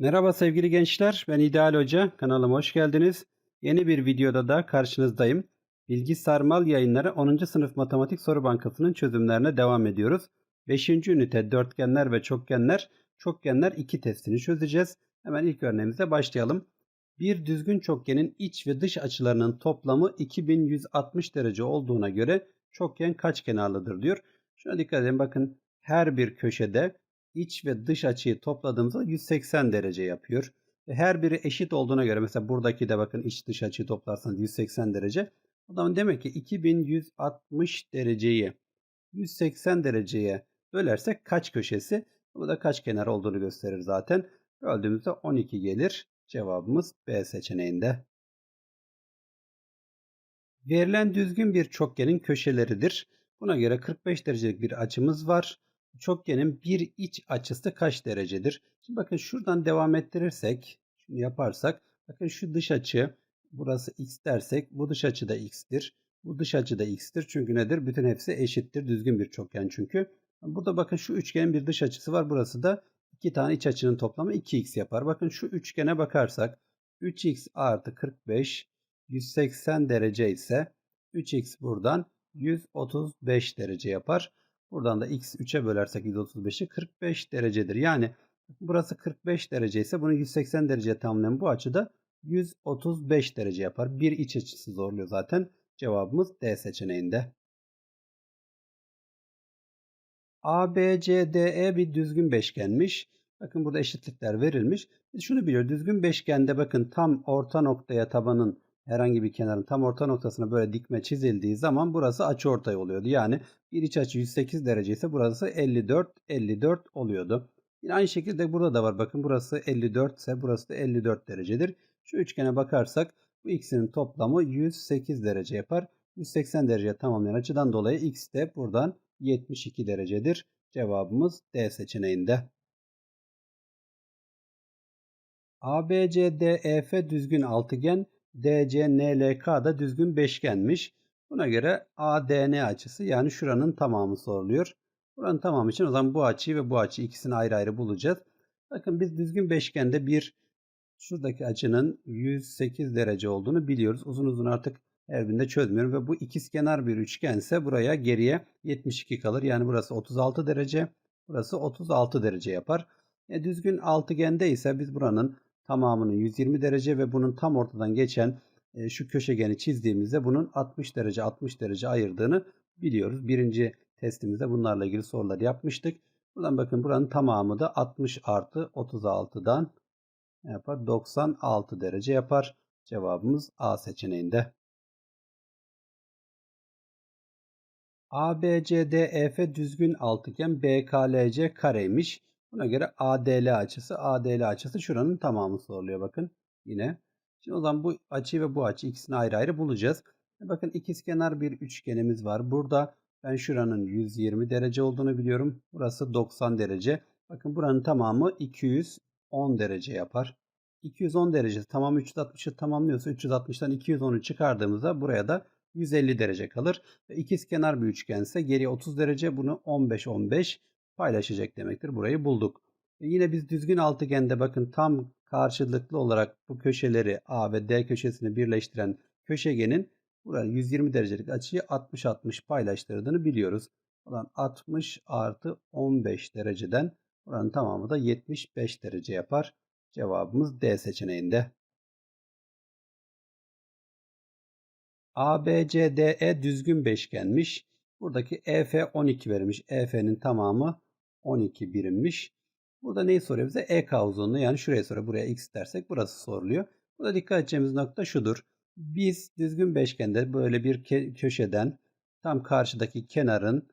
Merhaba sevgili gençler, ben İdeal Hoca. Kanalıma hoş geldiniz. Yeni bir videoda da karşınızdayım. Bilgi Sarmal Yayınları 10. sınıf matematik soru bankasının çözümlerine devam ediyoruz. 5. ünite dörtgenler ve çokgenler, çokgenler 2 testini çözeceğiz. Hemen ilk örneğimize başlayalım. Bir düzgün çokgenin iç ve dış açılarının toplamı 2160 derece olduğuna göre çokgen kaç kenarlıdır diyor. Şuna dikkat edin bakın her bir köşede iç ve dış açıyı topladığımızda 180 derece yapıyor. Ve her biri eşit olduğuna göre mesela buradaki de bakın iç dış açıyı toplarsanız 180 derece. O zaman demek ki 2160 dereceyi 180 dereceye bölersek kaç köşesi? Bu da kaç kenar olduğunu gösterir zaten. Böldüğümüzde 12 gelir. Cevabımız B seçeneğinde. Verilen düzgün bir çokgenin köşeleridir. Buna göre 45 derecelik bir açımız var çokgenin bir iç açısı kaç derecedir? Şimdi bakın şuradan devam ettirirsek, şunu yaparsak, bakın şu dış açı, burası x dersek, bu dış açı da x'tir. Bu dış açı da x'tir. Çünkü nedir? Bütün hepsi eşittir. Düzgün bir çokgen çünkü. Burada bakın şu üçgenin bir dış açısı var. Burası da iki tane iç açının toplamı 2x yapar. Bakın şu üçgene bakarsak 3x artı 45 180 derece ise 3x buradan 135 derece yapar. Buradan da x 3'e bölersek 135'i 45 derecedir. Yani burası 45 derece ise bunu 180 derece tamamlayan bu açıda 135 derece yapar. Bir iç açısı zorluyor zaten. Cevabımız D seçeneğinde. ABCDE bir düzgün beşgenmiş. Bakın burada eşitlikler verilmiş. Biz şunu biliyoruz. Düzgün beşgende bakın tam orta noktaya tabanın herhangi bir kenarın tam orta noktasına böyle dikme çizildiği zaman burası açıortay oluyordu. Yani bir iç açı 108 derece ise burası 54 54 oluyordu. Yine aynı şekilde burada da var. Bakın burası 54 ise burası da 54 derecedir. Şu üçgene bakarsak bu ikisinin toplamı 108 derece yapar. 180 derece tamamlayan açıdan dolayı x de buradan 72 derecedir. Cevabımız D seçeneğinde. ABCDEF düzgün altıgen DCNLK da düzgün beşgenmiş. Buna göre ADN açısı yani şuranın tamamı soruluyor. Buranın tamamı için o zaman bu açıyı ve bu açıyı ikisini ayrı ayrı bulacağız. Bakın biz düzgün beşgende bir şuradaki açının 108 derece olduğunu biliyoruz. Uzun uzun artık her birinde çözmüyorum ve bu ikizkenar bir üçgense buraya geriye 72 kalır. Yani burası 36 derece, burası 36 derece yapar. E, düzgün altıgende ise biz buranın tamamının 120 derece ve bunun tam ortadan geçen e, şu köşegeni çizdiğimizde bunun 60 derece 60 derece ayırdığını biliyoruz. Birinci testimizde bunlarla ilgili sorular yapmıştık. Buradan bakın buranın tamamı da 60 artı 36'dan yapar? 96 derece yapar. Cevabımız A seçeneğinde. ABCDEF düzgün altıgen BKLC kareymiş. Buna göre ADL açısı, ADL açısı şuranın tamamı soruluyor bakın. Yine. Şimdi o zaman bu açı ve bu açı ikisini ayrı ayrı bulacağız. E bakın ikizkenar bir üçgenimiz var. Burada ben şuranın 120 derece olduğunu biliyorum. Burası 90 derece. Bakın buranın tamamı 210 derece yapar. 210 derece tamam 360'ı tamamlıyorsa 360'tan 210'u çıkardığımızda buraya da 150 derece kalır. Ve ikizkenar bir üçgense geriye 30 derece bunu 15 15 paylaşacak demektir. Burayı bulduk. E yine biz düzgün altıgende bakın tam karşılıklı olarak bu köşeleri A ve D köşesini birleştiren köşegenin burada 120 derecelik açıyı 60-60 paylaştırdığını biliyoruz. Buradan 60 artı 15 dereceden buranın tamamı da 75 derece yapar. Cevabımız D seçeneğinde. ABCDE düzgün beşgenmiş. Buradaki EF 12 verilmiş. EF'nin tamamı 12 birimmiş. Burada neyi soruyor bize? EK uzunluğu yani şuraya soruyor. Buraya x dersek burası soruluyor. Burada dikkat edeceğimiz nokta şudur. Biz düzgün beşgende böyle bir köşeden tam karşıdaki kenarın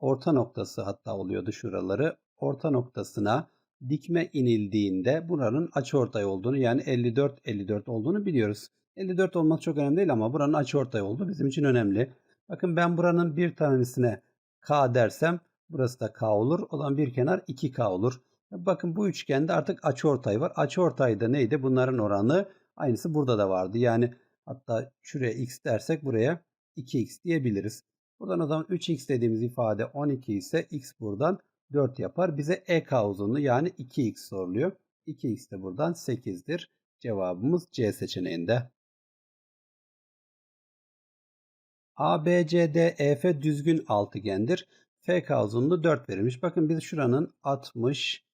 orta noktası hatta oluyordu şuraları. Orta noktasına dikme inildiğinde buranın açıortay olduğunu yani 54 54 olduğunu biliyoruz. 54 olması çok önemli değil ama buranın açıortay olduğu bizim için önemli. Bakın ben buranın bir tanesine K dersem burası da K olur. O zaman bir kenar 2K olur. Bakın bu üçgende artık açıortay var. Açıortay da neydi? Bunların oranı aynısı burada da vardı. Yani hatta şuraya x dersek buraya 2x diyebiliriz. Buradan o zaman 3x dediğimiz ifade 12 ise x buradan 4 yapar. Bize EK uzunluğu yani 2x soruluyor. 2x de buradan 8'dir. Cevabımız C seçeneğinde. ABCDEF düzgün altıgendir. FK uzunluğu 4 verilmiş. Bakın biz şuranın 60,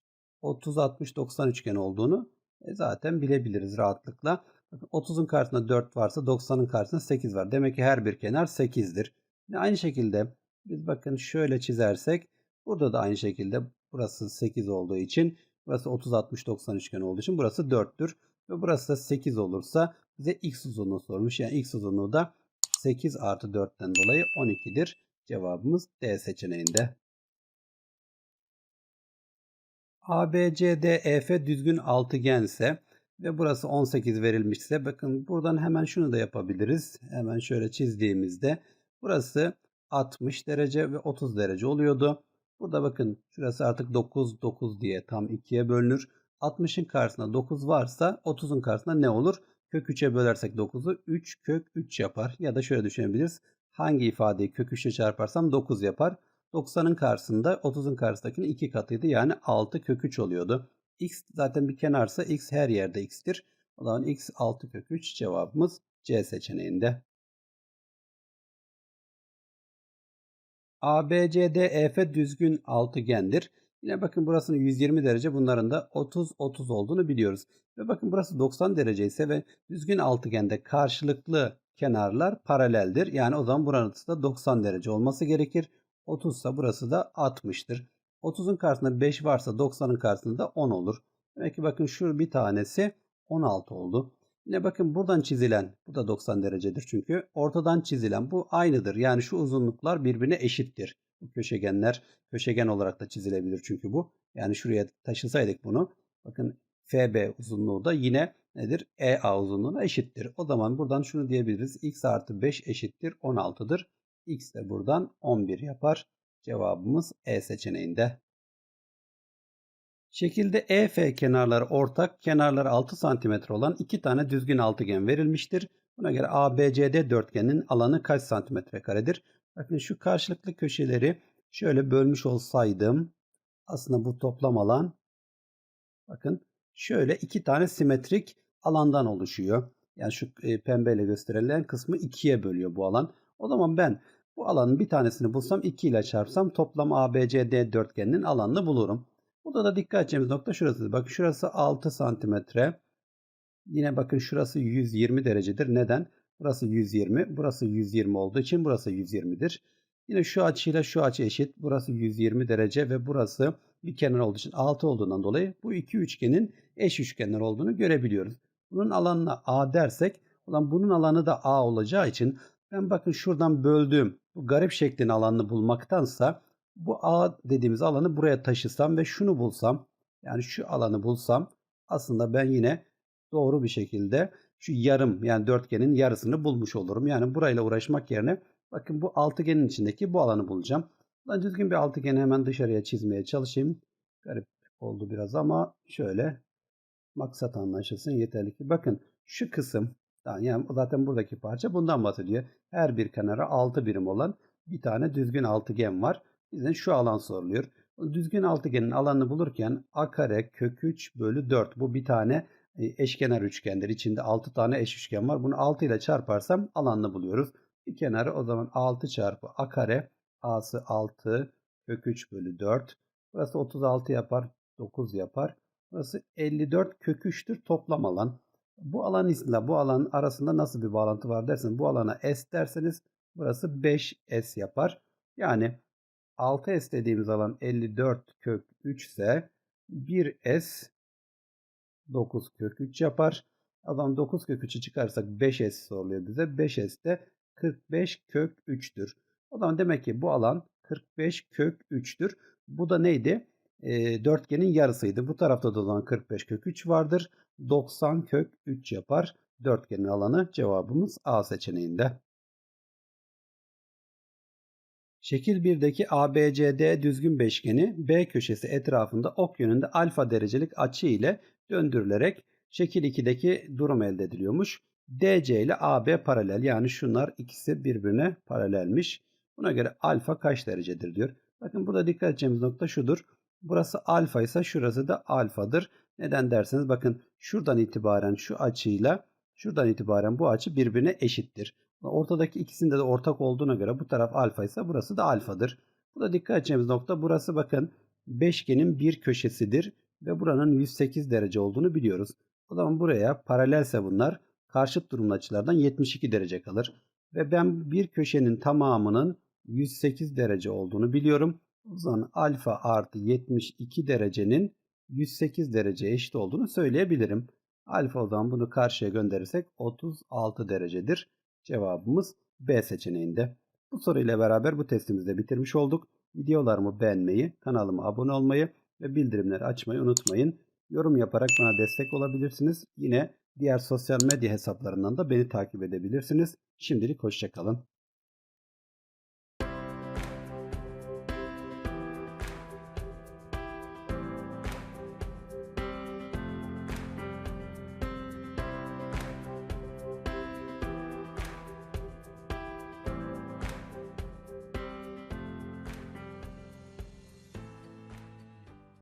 30, 60, 90 üçgen olduğunu e, zaten bilebiliriz rahatlıkla. 30'un karşısında 4 varsa 90'ın karşısında 8 var. Demek ki her bir kenar 8'dir. Yine aynı şekilde biz bakın şöyle çizersek burada da aynı şekilde burası 8 olduğu için burası 30 60 90 üçgen olduğu için burası 4'tür. Ve burası da 8 olursa bize x uzunluğu sormuş. Yani x uzunluğu da 8 artı 4'ten dolayı 12'dir. Cevabımız D seçeneğinde. ABCDEF düzgün altıgense ve burası 18 verilmişse bakın buradan hemen şunu da yapabiliriz. Hemen şöyle çizdiğimizde burası 60 derece ve 30 derece oluyordu. Burada bakın şurası artık 9 9 diye tam 2'ye bölünür. 60'ın karşısında 9 varsa 30'un karşısında ne olur? Kök 3'e bölersek 9'u 3 kök 3 yapar. Ya da şöyle düşünebiliriz. Hangi ifadeyi kök 3'e çarparsam 9 yapar. 90'ın karşısında 30'un karşısındakinin 2 katıydı. Yani 6 kök 3 oluyordu. X zaten bir kenarsa X her yerde X'tir. O zaman X 6 kök 3 cevabımız C seçeneğinde. ABCDEF düzgün altıgendir. Yine bakın burasının 120 derece bunların da 30-30 olduğunu biliyoruz. Ve bakın burası 90 derece ise ve düzgün altıgende karşılıklı kenarlar paraleldir. Yani o zaman buranın da 90 derece olması gerekir. 30 ise burası da 60'tır. 30'un karşısında 5 varsa 90'ın karşısında da 10 olur. Demek ki bakın şu bir tanesi 16 oldu. Yine bakın buradan çizilen bu da 90 derecedir çünkü ortadan çizilen bu aynıdır. Yani şu uzunluklar birbirine eşittir. Bu köşegenler köşegen olarak da çizilebilir çünkü bu. Yani şuraya taşısaydık bunu bakın FB uzunluğu da yine nedir? EA uzunluğuna eşittir. O zaman buradan şunu diyebiliriz. X artı 5 eşittir 16'dır. X de buradan 11 yapar. Cevabımız E seçeneğinde. Şekilde EF kenarları ortak, kenarları 6 cm olan iki tane düzgün altıgen verilmiştir. Buna göre ABCD dörtgenin alanı kaç santimetre karedir? Bakın şu karşılıklı köşeleri şöyle bölmüş olsaydım aslında bu toplam alan bakın şöyle iki tane simetrik alandan oluşuyor. Yani şu e, pembeyle gösterilen kısmı ikiye bölüyor bu alan. O zaman ben bu alanın bir tanesini bulsam 2 ile çarpsam toplam ABCD dörtgeninin alanını bulurum. Burada da dikkat edeceğimiz nokta şurası. Bakın şurası 6 santimetre. Yine bakın şurası 120 derecedir. Neden? Burası 120. Burası 120 olduğu için burası 120'dir. Yine şu açıyla şu açı eşit. Burası 120 derece ve burası bir kenar olduğu için 6 olduğundan dolayı bu iki üçgenin eş üçgenler olduğunu görebiliyoruz. Bunun alanına A dersek o zaman bunun alanı da A olacağı için ben bakın şuradan böldüğüm bu garip şeklin alanını bulmaktansa bu A dediğimiz alanı buraya taşısam ve şunu bulsam yani şu alanı bulsam aslında ben yine doğru bir şekilde şu yarım yani dörtgenin yarısını bulmuş olurum. Yani burayla uğraşmak yerine bakın bu altıgenin içindeki bu alanı bulacağım. Ben düzgün bir altıgeni hemen dışarıya çizmeye çalışayım. Garip oldu biraz ama şöyle maksat anlaşılsın yeterli ki. Bakın şu kısım yani zaten buradaki parça bundan bahsediyor. Her bir kenara 6 birim olan bir tane düzgün altıgen var. Bizden şu alan soruluyor. Düzgün altıgenin alanını bulurken a kare kök 3 bölü 4 bu bir tane e, eşkenar üçgendir. İçinde 6 tane eş üçgen var. Bunu 6 ile çarparsam alanını buluyoruz. Bir kenarı o zaman 6 çarpı a kare a'sı 6 kök 3 bölü 4. Burası 36 yapar 9 yapar. Burası 54 kök 3'tür toplam alan. Bu alan ile bu alan arasında nasıl bir bağlantı var derseniz bu alana S derseniz burası 5S yapar. Yani 6S dediğimiz alan 54 kök 3 ise 1S 9 kök 3 yapar. Adam 9 kök 3'ü çıkarsak 5S soruluyor bize. 5S de 45 kök 3'tür. O zaman demek ki bu alan 45 kök 3'tür. Bu da neydi? E, dörtgenin yarısıydı. Bu tarafta da olan 45 kök 3 vardır. 90 kök 3 yapar. Dörtgenin alanı cevabımız A seçeneğinde. Şekil 1'deki ABCD düzgün beşgeni B köşesi etrafında ok yönünde alfa derecelik açı ile döndürülerek şekil 2'deki durum elde ediliyormuş. DC ile AB paralel yani şunlar ikisi birbirine paralelmiş. Buna göre alfa kaç derecedir diyor. Bakın burada dikkat edeceğimiz nokta şudur. Burası alfa ise şurası da alfadır. Neden derseniz bakın şuradan itibaren şu açıyla şuradan itibaren bu açı birbirine eşittir. Ortadaki ikisinde de ortak olduğuna göre bu taraf alfa ise burası da alfadır. Burada dikkat edeceğimiz nokta burası bakın beşgenin bir köşesidir ve buranın 108 derece olduğunu biliyoruz. O zaman buraya paralelse bunlar karşıt durumlu açılardan 72 derece kalır. Ve ben bir köşenin tamamının 108 derece olduğunu biliyorum. O zaman alfa artı 72 derecenin 108 derece eşit olduğunu söyleyebilirim. Alfa o zaman bunu karşıya gönderirsek 36 derecedir. Cevabımız B seçeneğinde. Bu soruyla beraber bu testimizi de bitirmiş olduk. Videolarımı beğenmeyi, kanalıma abone olmayı ve bildirimleri açmayı unutmayın. Yorum yaparak bana destek olabilirsiniz. Yine diğer sosyal medya hesaplarından da beni takip edebilirsiniz. Şimdilik hoşçakalın.